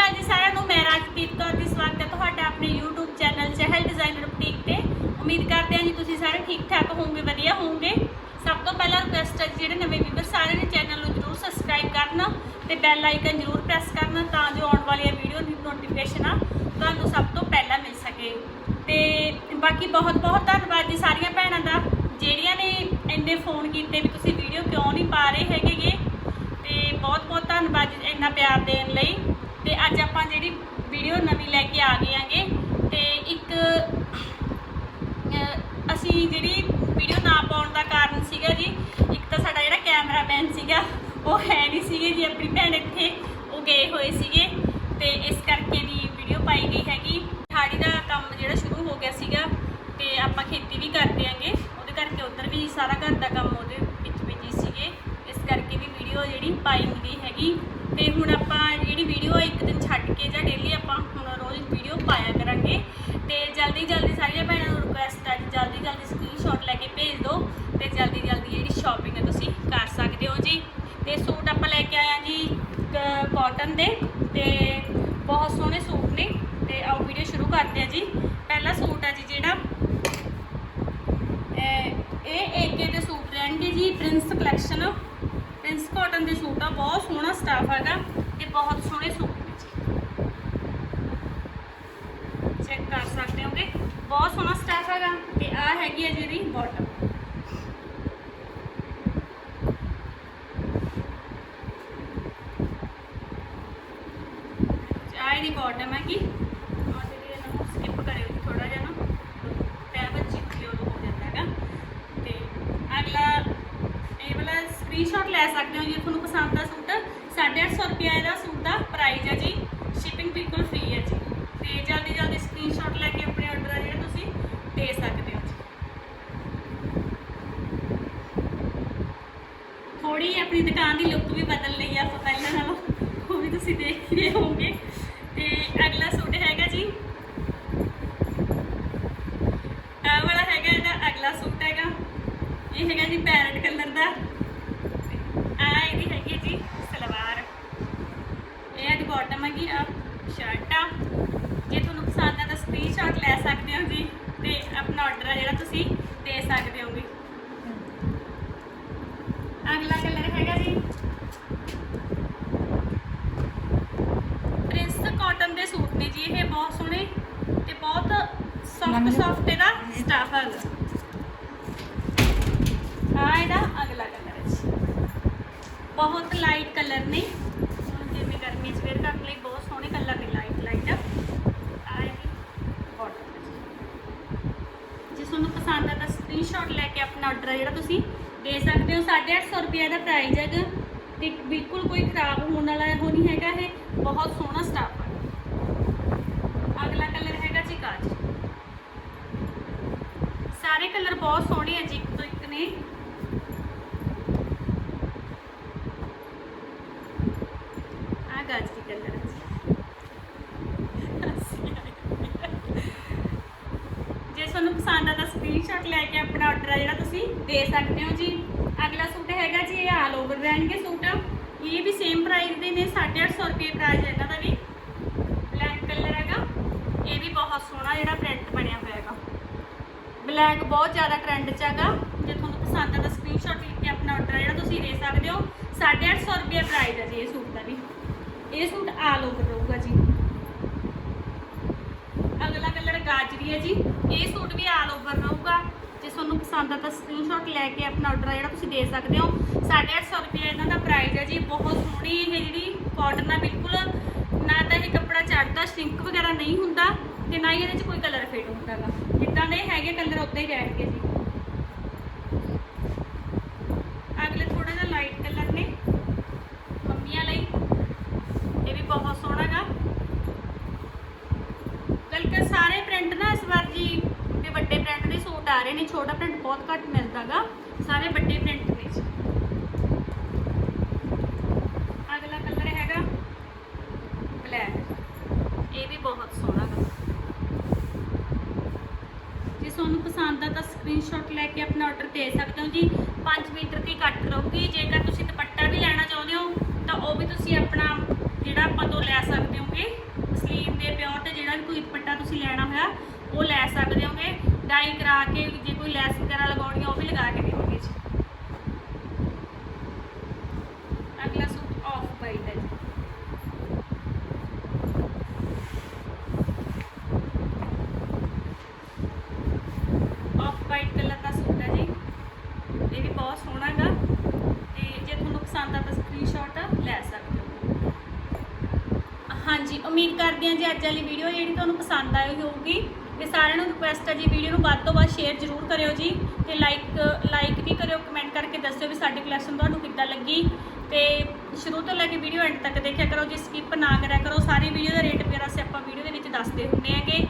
ਅਕਾਲ ਜੀ ਸਾਰਿਆਂ ਨੂੰ ਮੈਂ ਰਾਜਪ੍ਰੀਤ ਕੌਰ ਦੀ ਸਵਾਗਤ ਹੈ ਤੁਹਾਡਾ ਆਪਣੇ YouTube channel Chahal designer boutique ਤੇ। ਉਮੀਦ ਕਰਦੇ ਹਾਂ ਜੀ ਤੁਸੀਂ ਸਾਰੇ ਠੀਕ ਠਾਕ ਹੋਵੋਗੇ ਵਧੀਆ ਹੋਵੋਗੇ। ਸਭ ਤੋਂ ਪਹਿਲਾਂ ਰਿਕੁਐਸਟ ਹੈ ਜੀ, ਜਿਹੜੇ ਨਵੇਂ ਵੀਵਰ ਸਾਰੇ ਨੇ ਚੈਨਲ ਨੂੰ ਜਰੂਰ ਸਬਸਕ੍ਰਾਈਬ ਕਰਨਾ ਤੇ ਬੈਲ ਆਈਕਨ ਜਰੂਰ ਪ੍ਰੈਸ ਕਰਨਾ ਤਾਂ ਜੋ ਆਉਣ ਵਾਲੀਆਂ ਵੀਡੀਓ ਦੀ ਨੋਟੀਫਿਕੇਸ਼ਨ ਆ ਤੁਹਾਨੂੰ ਸਭ ਤੋਂ ਪਹਿਲਾਂ ਮਿਲ ਸਕੇ। ਤੇ ਬਾਕੀ ਬਹੁਤ ਬਹੁਤ ਧੰਨਵਾਦ ਜੀ ਸਾਰੀਆਂ ਭੈਣਾਂ ਦਾ ਜਿਹੜੀਆਂ ਨੇ ਇੰਨੇ ਫੋਨ ਕੀਤੇ ਵੀ ਤੁਸੀਂ ਵੀਡੀਓ ਕਿਉਂ ਨਹੀਂ ਪਾ ਰਹੇ ਹੈਗੇਗੇ ਤੇ ਬਹੁਤ ਬਹੁਤ ਧੰਨਵਾਦ ਜੀ ਇੰਨਾ ਪਿਆਰ ਦੇਣ ਲਈ। ਤੇ ਅੱਜ ਆਪਾਂ ਜਿਹੜੀ ਵੀਡੀਓ ਨਵੀਂ ਲੈ ਕੇ ਆ ਗਏ ਆਂਗੇ ਤੇ ਇੱਕ ਅਸੀਂ ਜਿਹੜੀ ਵੀਡੀਓ ਨਾ ਪਾਉਣ ਦਾ ਕਾਰਨ ਸੀਗਾ ਜੀ, ਇੱਕ ਤਾਂ ਸਾਡਾ ਜਿਹੜਾ ਕੈਮਰਾਮੈਨ ਸੀਗਾ, ਉਹ ਹੈ ਨਹੀਂ ਸੀਗੇ ਜੀ, ਆਪਣੀ ਭੈਣ ਇੱਥੇ, ਉਹ ਗਏ ਹੋਏ ਸੀਗੇ ਤੇ ਇਸ ਕਰਕੇ ਦੀ ਵੀਡੀਓ ਪਾਈ ਗਈ ਹੈਗੀ ਹਾੜੀ ਦਾ ਕੰਮ ਜਿਹੜਾ ਸ਼ੁਰੂ ਹੋ ਗਿਆ ਸੀਗਾ ਤੇ ਆਪਾਂ ਖੇਤੀ ਵੀ ਕਰਦੇ ਆਂਗੇ ਉਹਦੇ ਕਰਕੇ ਉਧਰ ਵੀ ਸਾਰਾ ਘਰ ਦਾ ਕੰਮ ਉਹਦੇ ਵਿੱਚ ਬਿਜ਼ੀ ਸੀਗੇ ਇਸ ਕਰਕੇ ਵੀ ਵੀਡੀਓ ਜਿਹੜੀ ਪਾਈ ਹੁੰਦੀ ਹੈਗੀ। ਤੇ ਹੁਣ ਆਪਾਂ ਜਿਹੜੀ ਵੀਡੀਓ ਆ, ਇੱਕ ਦਿਨ ਛੱਡ ਕੇ ਜਾਂ ਡੇਲੀ ਆਪਾਂ ਹੁਣ ਰੋਜ਼ ਵੀਡੀਓ ਪਾਇਆ ਕਰਾਂਗੇ। ਤੇ ਜਲਦੀ ਜਲਦੀ ਸਾਰੀਆਂ ਭੈਣਾਂ ਨੂੰ ਰਿਕੁਐਸਟ ਹੈ ਕਿ ਜਲਦੀ ਜਲਦੀ ਸਕਰੀਨਸ਼ਾਟ ਲੈ ਕੇ ਭੇਜ ਦਿਓ ਤੇ ਜਲਦੀ ਜਲਦੀ ਜਿਹੜੀ ਸ਼ਾਪਿੰਗ ਹੈ ਤੁਸੀਂ ਕਰ ਸਕਦੇ ਹੋ ਜੀ। ਤੇ ਸੂਟ ਆਪਾਂ ਲੈ ਕੇ ਆਏ ਆ ਜੀ ਕਾਟਨ ਦੇ ਤੇ ਬਹੁਤ ਸੋਹਣੇ ਸੂਟ ਨੇ। ਤੇ ਆਓ ਵੀਡੀਓ ਸ਼ੁਰੂ ਕਰਦੇ ਆ ਜੀ। ਪਹਿਲਾ ਸੂਟ ਹੈ ਜੀ ਜਿਹੜਾ, ਇਹ ਏਕੇ ਦੇ ਸੂਟ ਰਹਿਣਗੇ ਜੀ ਪ੍ਰਿੰਸ ਕਲੈਕਸ਼ਨ ਪ੍ਰਿੰਸ ਕਾਟਨ ਦੇ ਸੂਟ ਆ, ਬਹੁਤ ਸੋਹਣਾ ਸਟਾਫ ਹੈਗਾ ਤੇ ਬਹੁਤ ਸੋਹਣੇ ਸੂਟ ਨੇ ਜੀ। ਚੈੱਕ ਕਰ ਸਕਦੇ ਹੋਗੇ, ਬਹੁਤ ਸੋਹਣਾ ਸਟਾਫ ਹੈਗਾ ਤੇ ਆ ਹੈਗੀ ਹੈ ਜਿਹੜੀ ਬਾਟਮ ਆ ਇਹਦੀ ਬਾਟਮ ਹੈ ਕਿ ਆ ਜਿਹੜੀ ਇਹਨੂੰ ਸਕਿਪ ਕਰਿਓ ਥੋੜਾ ਜਿਹਾ ਨਾ ਪੈ ਬੱਚੀ ਕਲਿਓ ਹੋ ਜਾਂਦਾ ਹੈਗਾ ਤੇ ਅਗਲਾ ਇਹ ਵਾਲਾ ਸਕਰੀਨਸ਼ਾਟ ਲੈ ਸਕਦੇ ਹੋ ਜੇ, ਤੁਹਾਨੂੰ ਪਸੰਦ ਆ ਸੂਟ। 850 ਰੁਪਏ ਇਹਦਾ ਸੂਟ ਦਾ ਪ੍ਰਾਈਸ ਹੈ ਜੀ। ਸ਼ਿਪਿੰਗ ਬਿਲਕੁਲ ਫ੍ਰੀ ਹੈ ਜੀ। ਤੇ ਜਲਦੀ ਜਲਦੀ ਸਕਰੀਨਸ਼ਾਟ ਲੈ ਕੇ ਆਪਣੇ ਆਰਡਰ ਆ ਜਿਹੜਾ ਤੁਸੀਂ ਦੇ ਸਕਦੇ ਹੋ ਜੀ। ਥੋੜੀ ਆਪਣੀ ਦੁਕਾਨ ਦੀ ਲੁੱਕ ਵੀ ਬਦਲ ਲਈ ਆ, ਆਪਾਂ ਪਹਿਲਾਂ ਨਾਲੋਂ। ਉਹ ਵੀ ਤੁਸੀਂ ਦੇਖ ਹੀ ਰਹੇ ਹੋਵੋਗੇ। ਤੇ ਅਗਲਾ ਸੂਟ ਹੈਗਾ ਜੀ। ਇਹ ਵਾਲਾ ਹੈਗਾ ਇਹਦਾ ਅਗਲਾ ਸੂਟ ਹੈਗਾ। ਇਹ ਹੈਗਾ ਜੀ ਪੈਰਟ ਕਲਰ ਦਾ ਆ ਇਹਦੀ ਹੈਗੀ ਜੀ ਸਲਵਾਰ ਇਹ ਇਹਦੀ ਬਾਟਮ ਹੈਗੀ ਆ ਸ਼ਰਟ ਆ ਜੇ ਤੁਹਾਨੂੰ ਪਸੰਦ ਆ ਤਾਂ ਸਕਰੀਨਸ਼ਾਟ ਲੈ ਸਕਦੇ ਹੋ ਜੀ ਤੇ ਆਪਣਾ ਆਰਡਰ ਆ ਜਿਹੜਾ ਤੁਸੀਂ ਦੇ ਸਕਦੇ ਹੋਗੇ ਅਗਲਾ ਕਲਰ ਹੈਗਾ ਜੀ। ਪ੍ਰਿੰਸ ਕਾਟਨ ਦੇ ਸੂਟ ਨੇ ਜੀ ਇਹ ਬਹੁਤ ਸੋਹਣੇ ਤੇ ਬਹੁਤ ਸੌਫਟ ਸੌਫਟ ਇਹਦਾ ਸਟਾਫ ਹੈਗਾ ਆ ਇਹਦਾ ਅਗਲਾ ਕਲਰ ਹੈ ਜੀ। ਬਹੁਤ ਲਾਈਟ ਕਲਰ ਨੇ। ਜਿਵੇਂ ਗਰਮੀ 'ਚ ਵੇਅਰ ਕਰਨ ਲਈ ਬਹੁਤ ਸੋਹਣੇ ਕਲਰ ਨੇ ਲਾਈਟ ਲਾਈਟ ਆ ਇਹਦੀ ਬਾਟਮ ਜੇ। ਤੁਹਾਨੂੰ ਪਸੰਦ ਆ ਤਾਂ ਸਕਰੀਨਸ਼ਾਟ ਲੈ ਕੇ ਆਪਣਾ ਆਰਡਰ ਜਿਹੜਾ ਤੁਸੀਂ ਦੇ ਸਕਦੇ ਹੋ। 850 ਰੁਪਏ ਦਾ ਪ੍ਰਾਈਸ ਹੈਗਾ। ਤੇ ਬਿਲਕੁਲ ਕੋਈ ਖਰਾਬ ਹੋਣ ਵਾਲਾ ਉਹ ਨਹੀਂ ਹੈਗਾ, ਇਹ ਬਹੁਤ ਸੋਹਣਾ ਸਟਾਫ ਹੈ ਅਗਲਾ ਕਲਰ ਹੈਗਾ ਜੀ ਕਾਜ। ਸਾਰੇ ਕਲਰ ਬਹੁਤ ਸੋਹਣੇ ਹੈ ਜੀ, ਇੱਕ ਤੋਂ ਇੱਕ ਨੇ ਆ ਗਾਜ ਦੀ ਕਲਰ ਹੈ ਜੀ ਜੇ ਤੁਹਾਨੂੰ ਪਸੰਦ ਆ ਤਾਂ ਸਕਰੀਨਸ਼ਾਟ ਲੈ ਕੇ ਆਪਣਾ ਆਰਡਰ ਆ ਜਿਹੜਾ ਤੁਸੀਂ ਦੇ ਸਕਦੇ ਹੋ ਜੀ। ਅਗਲਾ ਸੂਟ ਹੈਗਾ ਜੀ, ਇਹ ਆਲ ਓਵਰ ਰਹਿਣਗੇ ਸੂਟ ਇਹ ਵੀ ਸੇਮ ਪ੍ਰਾਈਸ ਦੇ ਨੇ 850 ਰੁਪਏ ਪ੍ਰਾਈਸ ਹੈ ਇਹਨਾਂ ਦਾ ਵੀ। ਬਲੈਕ ਕਲਰ ਹੈਗਾ। ਇਹ ਵੀ ਬਹੁਤ ਸੋਹਣਾ ਜਿਹੜਾ ਪ੍ਰਿੰਟ ਬਣਿਆ ਹੋਇਆ ਹੈਗਾ। ਬਲੈਕ ਬਹੁਤ ਜ਼ਿਆਦਾ ਟ੍ਰੈਂਡ 'ਚ ਹੈਗਾ। ਜੇ ਤੁਹਾਨੂੰ ਪਸੰਦ ਆ ਤਾਂ ਸਕਰੀਨਸ਼ਾਟ ਲੈ ਕੇ ਆਪਣਾ ਆਰਡਰ ਜਿਹੜਾ ਤੁਸੀਂ ਦੇ ਸਕਦੇ ਹੋ 850 ਰੁਪਏ ਪ੍ਰਾਈਸ ਹੈ ਜੀ ਇਹ ਸੂਟ ਦਾ ਵੀ। ਇਹ ਸੂਟ ਆਲ ਓਵਰ ਰਹੂਗਾ ਜੀ ਅਗਲਾ ਕਲਰ ਗਾਜਰੀ ਹੈ ਜੀ। ਇਹ ਸੂਟ ਵੀ ਆਲ ਓਵਰ ਰਹੂਗਾ। ਜੇ ਤੁਹਾਨੂੰ ਪਸੰਦ ਆ ਤਾਂ ਸਕਰੀਨਸ਼ਾਟ ਲੈ ਕੇ ਆਪਣਾ ਆਰਡਰ ਜਿਹੜਾ ਤੁਸੀਂ ਦੇ ਸਕਦੇ ਹੋ। 850 ਰੁਪਏ ਇਹਨਾਂ ਦਾ ਪ੍ਰਾਈਸ ਹੈ ਜੀ। ਬਹੁਤ ਸੋਹਣੀ ਇਹ ਜਿਹੜੀ ਕਾਟਨ ਆ, ਬਿਲਕੁਲ ਨਾ ਤਾਂ ਇਹ ਕੱਪੜਾ ਚੜਦਾ ਸ਼ਿੰਕ ਵਗੈਰਾ ਨਹੀਂ ਹੁੰਦਾ ਤੇ ਨਾ ਹੀ ਇਹਦੇ 'ਚ ਕੋਈ ਕਲਰ ਫੇਡ ਹੁੰਦਾ ਗਾ। ਜਿੱਦਾਂ ਦੇ ਹੈਗੇ ਕਲਰ ਉਦਾਂ ਹੀ ਰਹਿਣਗੇ ਜੀ। ਆ ਰਹੇ ਨੇ, ਛੋਟਾ ਪ੍ਰਿੰਟ ਬਹੁਤ ਘੱਟ ਮਿਲਦਾਗਾ, ਸਾਰੇ ਵੱਡੇ ਪ੍ਰਿੰਟ ਵਿੱਚ। ਅਗਲਾ ਕਲਰ ਹੈਗਾ ਬਲੈਕ ਇਹ ਵੀ ਬਹੁਤ ਸੋਹਣਾ ਹੈ ਤੁਹਾਨੂੰ ਪਸੰਦ ਆ ਤਾਂ ਸਕਰੀਨਸ਼ਾਟ ਲੈ ਕੇ ਆਪਣਾ ਆਰਡਰ ਦੇ ਸਕਦੇ ਹੋ ਜੀ। 5 ਮੀਟਰ ਦੀ ਕੱਟ ਰਹੂਗੀ। ਜੇਕਰ ਤੁਸੀਂ ਦੁਪੱਟਾ ਵੀ ਲੈਣਾ ਚਾਹੁੰਦੇ ਹੋ, ਤਾਂ ਉਹ ਵੀ ਤੁਸੀਂ ਆਪਣਾ ਜਿਹੜਾ ਆਪਾਂ ਤੋਂ ਲੈ ਸਕਦੇ ਹੋਗੇ। ਸਲੀਵ ਦੇ ਪਿਓਰ ਤੇ ਜਿਹੜਾ ਵੀ ਕੋਈ ਦੁਪੱਟਾ ਤੁਸੀਂ ਲੈਣਾ ਹੋਇਆ, ਉਹ ਲੈ ਸਕਦੇ ਡਾਈ ਕਰਾ ਕੇ, ਜੇ ਕੋਈ ਲੈਸ ਵਗੈਰਾ ਲਗਾਉਣੀ ਆ, ਉਹ ਵੀ ਲਗਾ ਕੇ ਦੇਵਾਂਗੇ ਜੀ। ਅਗਲਾ ਸੂਟ ਆਫ ਵਾਈਟ ਹੈ ਜੀ। ਆਫ ਵਾਈਟ ਕਲਰ ਦਾ ਸੂਟ ਹੈ ਜੀ। ਇਹ ਵੀ ਬਹੁਤ ਸੋਹਣਾ ਹੈਗਾ। ਤੇ ਜੇ ਤੁਹਾਨੂੰ ਪਸੰਦ ਆ ਤਾਂ ਸਕਰੀਨਸ਼ਾਟ ਲੈ ਸਕਦੇ ਹੋ। ਹਾਂਜੀ, ਉਮੀਦ ਕਰਦੇ ਹਾਂ ਜੀ ਅੱਜ ਵਾਲੀ ਵੀਡੀਓ ਜਿਹੜੀ ਤੁਹਾਨੂੰ ਪਸੰਦ ਆਈ ਹੋਊਗੀ। ਤੇ ਸਾਰਿਆਂ ਨੂੰ ਰਿਕੁਐਸਟ ਹੈ ਜੀ ਵੀਡੀਓ ਨੂੰ ਵੱਧ ਤੋਂ ਵੱਧ ਸ਼ੇਅਰ ਜ਼ਰੂਰ ਕਰਿਓ ਜੀ ਤੇ ਲਾਈਕ ਲਾਈਕ ਵੀ ਕਰਿਓ ਕਮੈਂਟ ਕਰਕੇ ਦੱਸਿਓ ਵੀ ਸਾਡੀ ਕਲੈਕਸ਼ਨ ਤੁਹਾਨੂੰ ਕਿੱਦਾਂ ਲੱਗੀ ਤੇ ਸ਼ੁਰੂ ਤੋਂ ਲੈ ਕੇ ਵੀਡੀਓ ਐਂਡ ਤੱਕ ਦੇਖਿਆ ਕਰੋ, ਜੀ ਸਕਿਪ ਨਾ ਕਰਿਆ ਕਰੋ, ਸਾਰੀ ਵੀਡੀਓ ਦਾ ਰੇਟ ਵਗੈਰਾ ਅਸੀਂ ਆਪਾਂ ਵੀਡੀਓ ਦੇ ਵਿੱਚ ਦੱਸਦੇ ਹੁੰਦੇ ਹੈਗੇ।